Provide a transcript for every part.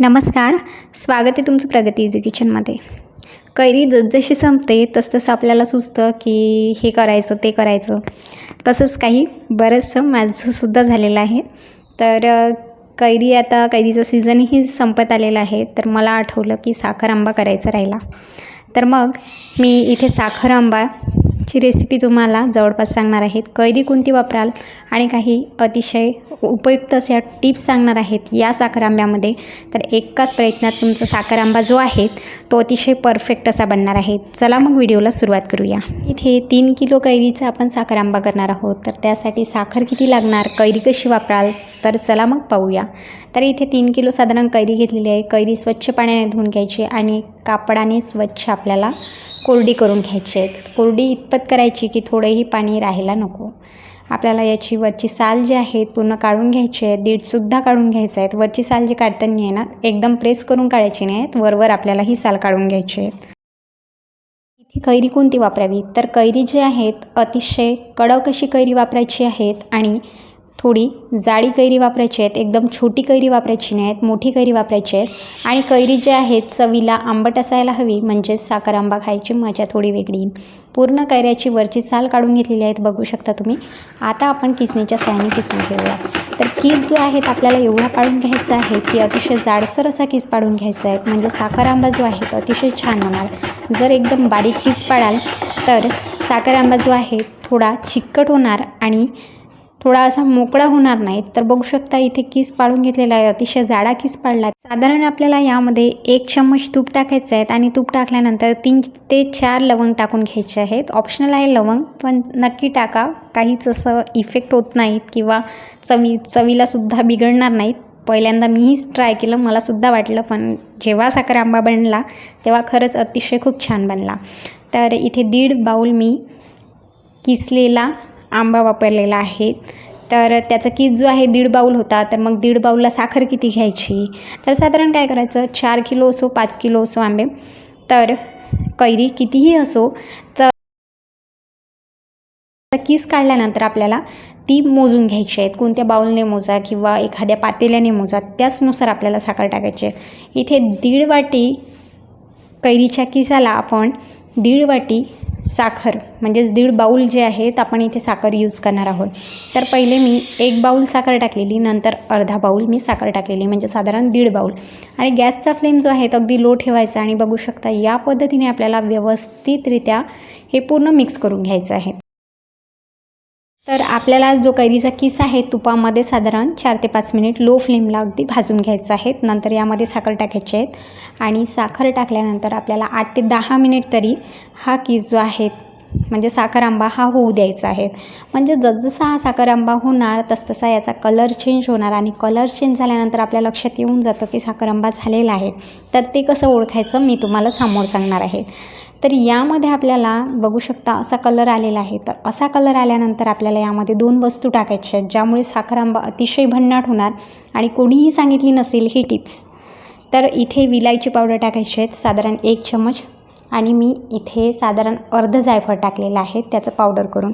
नमस्कार. स्वागत आहे तुमचं प्रगती इझी किचनमध्ये कैरी जसजशी संपते तसतसं आपल्याला सुचतं की हे करायचं ते करायचं. तसंच काही बरंचसं माझंसुद्धा झालेलं आहे. तर कैरी आता कैरीचं सीझनही संपत आलेला आहे. तर मला आठवलं की साखर आंबा करायचा राहिला. तर मग मी इथे साखर आंबा ची रेसिपी तुम्हाला जवळपास सांगणार आहेत. कैरी कोणती वापराल आणि काही अतिशय उपयुक्त अशा टिप्स सांगणार आहेत या साखर आंब्यामध्ये. तर एकाच प्रयत्नात तुमचा साखर आंबा जो आहे तो अतिशय परफेक्ट असा बनणार आहे. चला मग व्हिडिओला सुरुवात करूया. इथे तीन किलो कैरीचा आपण साखर आंबा करणार आहोत. तर त्यासाठी साखर किती लागणार कैरी कशी वापराल तर चला मग पाहूया. तर इथे तीन किलो साधारण कैरी घेतलेली आहे. कैरी स्वच्छ पाण्याने धुवून घ्यायची आणि कापडाने स्वच्छ आपल्याला कोरडी करून घ्यायची. आहेत कोरडी इतपत करायची की थोडंही पाणी राहायला नको. आपल्याला याची वरची साल जी आहे पूर्ण काढून घ्यायची आहे. दीडसुद्धा काढून घ्यायचं आहेत वरची साल जी काढताना आहे ना एकदम प्रेस करून काढायची नाही आहेत. वरवर आपल्याला ही साल काढून घ्यायची आहेत. इथे कैरी कोणती वापरावी? तर कैरी जी आहेत अतिशय कडक अशी कैरी वापरायची आहेत आणि थोडी जाडी कैरी वापरायची आहेत एकदम छोटी कैरी वापरायची नाही आहेत मोठी कैरी वापरायची आहेत. आणि कैरी जे आहेत चवीला आंबट असायला हवी म्हणजेच साखर आंबा खायची मजा थोडी वेगळी. पूर्ण कैऱ्याची वरची साल काढून घेतलेली आहेत बघू शकता तुम्ही. आता आपण किसणीच्या सायने किसून घेऊया. तर किस जो आहे आपल्याला एवढा पाडून घ्यायचा आहे की अतिशय जाडसर असा किस पाडून घ्यायचा आहे. म्हणजे साखर आंबा जो आहे तो अतिशय छान होणार. जर एकदम बारीक किस पाडाल तर साखर आंबा जो आहे थोडा चिकट होणार आणि थोडा असा मोकळा होणार नाही तर बघू शकता इथे किस पाडून घेतलेला आहे. अतिशय जाडा किस पाडला साधारण आपल्याला यामध्ये एक चम्मच तूप टाकायचं आहे. आणि तूप टाकल्यानंतर तीन ते चार लवंग टाकून घ्यायचे आहेत. ऑप्शनल आहे लवंग पण नक्की टाका. काहीच असं इफेक्ट होत नाहीत किंवा चवी चवीलासुद्धा बिघडणार नाहीत. पहिल्यांदा मीही ट्राय केलं. मलासुद्धा वाटलं पण जेव्हा साखर आंबा बनला तेव्हा खरंच अतिशय खूप छान बनला. तर इथे दीड बाऊल मी किसलेला आंबा वापरलेला आहे. तर त्याचा किस जो आहे दीड बाऊल होता. तर मग दीड बाऊलला साखर किती घ्यायची? तर साधारण काय करायचं? चार किलो असो पाच किलो असो आंबे. तर कैरी कितीही असो तर किस काढल्यानंतर आपल्याला ती मोजून घ्यायची आहेत. कोणत्या बाऊलने मोजा किंवा एखाद्या पातेल्याने मोजा त्याचनुसार आपल्याला साखर टाकायची आहे. इथे दीड वाटी कैरीच्या किसाला आपण दीड वाटी साखर म्हणजेच दीड बाऊल जे आहेत आपण इथे साखर यूज करणार आहोत. तर पहिले मी एक बाऊल साखर टाकलेली नंतर अर्धा बाऊल मी साखर टाकलेली म्हणजे साधारण दीड बाऊल आणि गॅसचा फ्लेम जो आहे तो अगदी लो ठेवायचा आणि बघू शकता या पद्धतीने आपल्याला व्यवस्थितरित्या हे पूर्ण मिक्स करून घ्यायचं आहे. तर आपल्याला जो कैरीचा किस आहे तुपामध्ये साधारण चार ते पाच मिनिट लो फ्लेमला अगदी भाजून घ्यायचं आहे. नंतर यामध्ये साखर टाकायची आहेत आणि साखर टाकल्यानंतर आपल्याला आठ ते दहा मिनिट तरी हा किस जो आहे म्हणजे साखर आंबा हा होऊ द्यायचा आहे. म्हणजे जसजसा हा साखर आंबा होणार तसतसा याचा कलर चेंज होणार आणि कलर चेंज झाल्यानंतर आपल्या लक्षात येऊन जातं की साखर आंबा झालेला आहे. तर ते कसं ओळखायचं मी तुम्हाला समोर सांगणार आहे. तर यामध्ये आपल्याला बघू शकता असा कलर आलेला आहे. तर असा कलर आल्यानंतर आपल्याला यामध्ये दोन वस्तू टाकायच्या आहेत ज्यामुळे साखर आंबा अतिशय भन्नाट होणार आणि कोणीही सांगितली नसेल ही टिप्स तर इथे विलायची पावडर टाकायची आहेत साधारण एक चमच. आणि मी इथे साधारण अर्ध जायफळ टाकलेलं आहे त्याचं पावडर करून.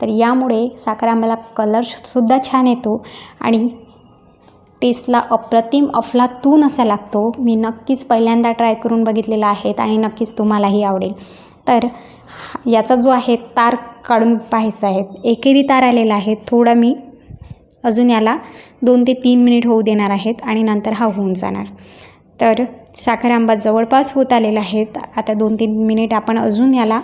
तर यामुळे साखर आंब्याला कलरसुद्धा छान येतो आणि टेस्टला अप्रतिम अफलातून असा लागतो. मी नक्कीच पहिल्यांदा ट्राय करून बघितलेला आहे आणि नक्कीच तुम्हालाही आवडेल. तर याचा जो आहे तार काढून पाहायचा आहे एकेरी तार आलेला आहे. थोडा मी अजून याला दोन ते तीन मिनिट होऊ देणार आहेत आणि नंतर हा होऊन जाणार. तर साखर आंबा जवळपास होत आलेला आहेत आता दोन तीन मिनिट आपण अजून याला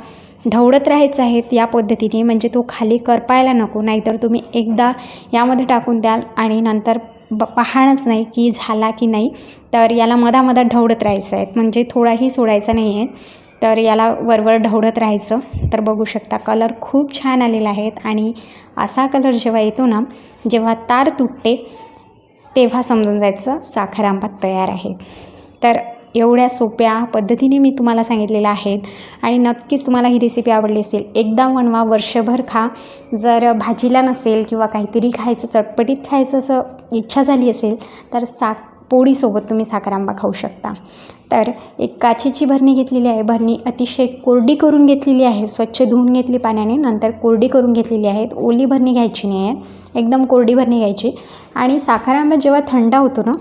ढवळत राहायचं आहेत या पद्धतीने म्हणजे तो खाली करपायला नको नाहीतर तुम्ही एकदा यामध्ये टाकून द्याल आणि नंतर ब पाहणंच नाही की झाला की नाही. तर याला मधामधात ढवळत राहायचं आहे. म्हणजे थोडाही सोडायचा नाही आहे. तर याला वरवर ढवळत राहायचं. तर बघू शकता कलर खूप छान आलेला आहेत आणि असा कलर जेव्हा येतो ना जेव्हा तार तुटते तेव्हा समजून जायचं साखर आंबा तयार आहे. तर एवढ्या सोप्या पद्धतीने मी तुम्हाला सांगितलेलं आहेत. आणि नक्कीच तुम्हाला ही रेसिपी आवडली असेल. एकदा बनवा वर्षभर खा. जर भाजीला नसेल किंवा काहीतरी खायचं चटपटीत खायचं असं इच्छा झाली असेल तर साक पोळीसोबत तुम्ही साखर आंबा खाऊ शकता. तर एक काचेची भरणी घेतलेली आहे. भरणी अतिशय कोरडी करून घेतलेली आहे. स्वच्छ धुवून घेतली पाण्याने. नंतर कोरडी करून घेतलेली आहेत. ओली भरणी घ्यायची नाही आहे एकदम कोरडी भरणी घ्यायची. आणि साखर आंबा जेव्हा थंड होतो ना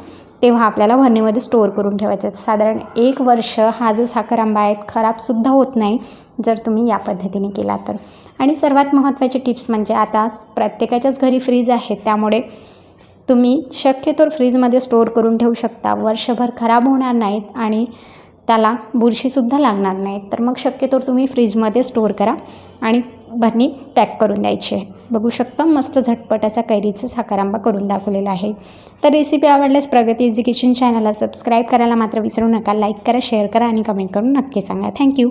तेव्हा आपल्याला भरणीमध्ये स्टोअर करून ठेवायचं आहे साधारण एक वर्ष हा जो साखर आंबा आहे खराबसुद्धा होत नाही जर तुम्ही या पद्धतीने केला तर. आणि सर्वात महत्त्वाचे टिप्स म्हणजे आता प्रत्येकाच्याच घरी फ्रीज आहे त्यामुळे तुम्ही शक्यतो फ्रीजमध्ये स्टोअर करून ठेवू शकता. वर्षभर खराब होणार नाहीत आणि त्याला बुरशीसुद्धा लागणार नाहीत. तर मग शक्यतो तुम्ही फ्रीजमध्ये स्टोअर करा आणि भरणी पॅक करून द्यायची आहे. बघू शकता मस्त झटपट असा कैरीचा साखरांबा करून दाखवलेला आहे. तर रेसिपी आवडल्यास प्रगती इझी किचन चॅनलला सबस्क्राईब करायला मात्र विसरू नका. लाईक करा शेअर करा आणि कमेंट करून नक्की सांगा. थँक्यू